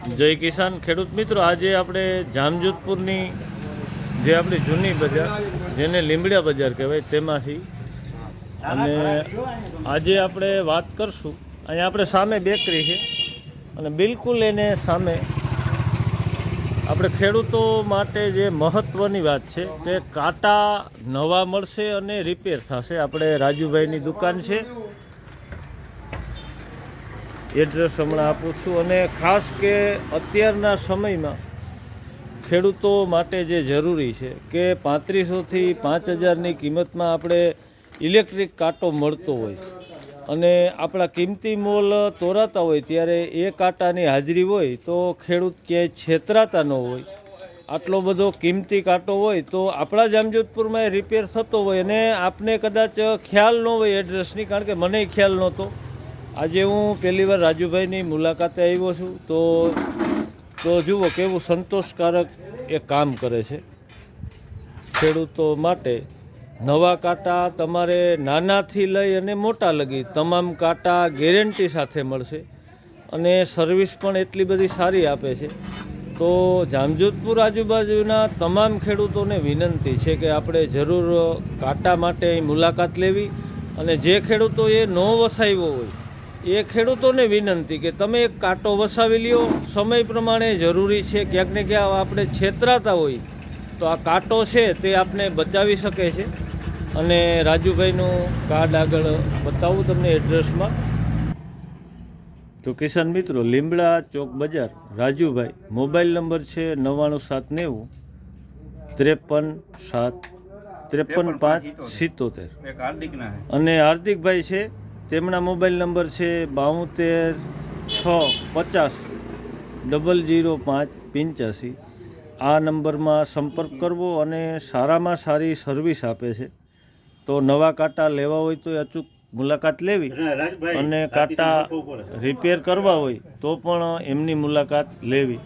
જય કિસાન ખેડૂત મિત્રો, આજે આપણે જામજોધપુરની જે આપણી જૂની બજાર, જેને લીમડિયા બજાર કહેવાય, તેમાંથી અને આજે આપણે વાત કરશું. અહીંયા આપણે સામે બેકરી છે અને બિલકુલ એને સામે આપણે ખેડૂતો માટે જે મહત્ત્વની વાત છે તે કાંટા નવા મળશે અને રિપેર થશે. આપણે રાજુભાઈની દુકાન છે. એડ્રેસ હમણાં આપું છું. અને ખાસ કે અત્યારના સમયમાં ખેડૂતો માટે જે જરૂરી છે કે પાંત્રીસોથી પાંચ હજારની કિંમતમાં આપણે ઇલેક્ટ્રિક કાંટો મળતો હોય અને આપણા કિંમતી મોલ તોરાતા હોય ત્યારે એ કાંટાની હાજરી હોય તો ખેડૂત ક્યાંય છેતરાતા ન હોય. આટલો બધો કિંમતી કાંટો હોય તો આપણા જામજોધપુરમાં એ રિપેર થતો હોય અને આપને કદાચ ખ્યાલ ન હોય એડ્રેસની કારણ કે મને ખ્યાલ નહોતો. આજે હું પહેલી વાર રાજુભાઈની મુલાકાતે આવ્યો છું, તો તો જુઓ કેવું સંતોષકારક એ કામ કરે છે. ખેડૂતો માટે નવા કાંટા તમારે નાનાથી લઈ અને મોટા લગી તમામ કાંટા ગેરંટી સાથે મળશે અને સર્વિસ પણ એટલી બધી સારી આપે છે. તો જામજોધપુર આજુબાજુના તમામ ખેડૂતોને વિનંતી છે કે આપણે જરૂર કાંટા માટે મુલાકાત લેવી અને જે ખેડૂતોએ ન વસાવ્યો હોય એ ખેડૂતોને વિનંતી કે તમે એક કાંટો વસાવી લ્યો. સમય પ્રમાણે જરૂરી છે ક્યાંક ને ક્યાંક આપણે છેતરાતા હોય તો આ કાંટો છે તે આપને બચાવી શકે છે. અને રાજુભાઈનું કાર્ડ આગળ બતાવું તમને એડ્રેસમાં. તો કિસાન મિત્રો લીમડા ચોક બજાર રાજુભાઈ. મોબાઈલ નંબર છે નવ્વાણું સાત નેવું ત્રેપન સાત ત્રેપન પાંચ સિત્તોતેર. અને હાર્દિકભાઈ છે તેમના મોબાઈલ નંબર છે બાઉતેર છ પચાસ ડબલ જીરો પાંચ પંચ્યાસી. આ નંબરમાં સંપર્ક કરવો અને સારામાં સારી સર્વિસ આપે છે. તો નવા કાંટા લેવા હોય તો અચૂક મુલાકાત લેવી અને કાંટા રિપેર કરવા હોય તો પણ એમની મુલાકાત લેવી.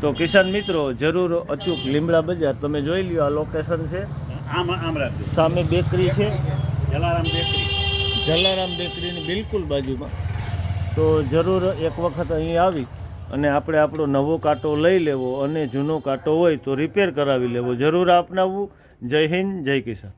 તો કિસાન મિત્રો જરૂર અચૂક લીમડા બજાર તમે જોઈ લ્યો આ લોકેશન છે. સામે બેકરી છે. જલારામ બેકરી જલારામ બેકરીની બિલકુલ બાજુમાં. તો જરૂર એક વખત અહીં આવી અને આપણે આપણો નવો કાંટો લઈ લેવો અને જૂનો કાંટો હોય તો રિપેર કરાવી લેવો. જરૂર અપનાવવું જય હિન્દ, જય કિસાન.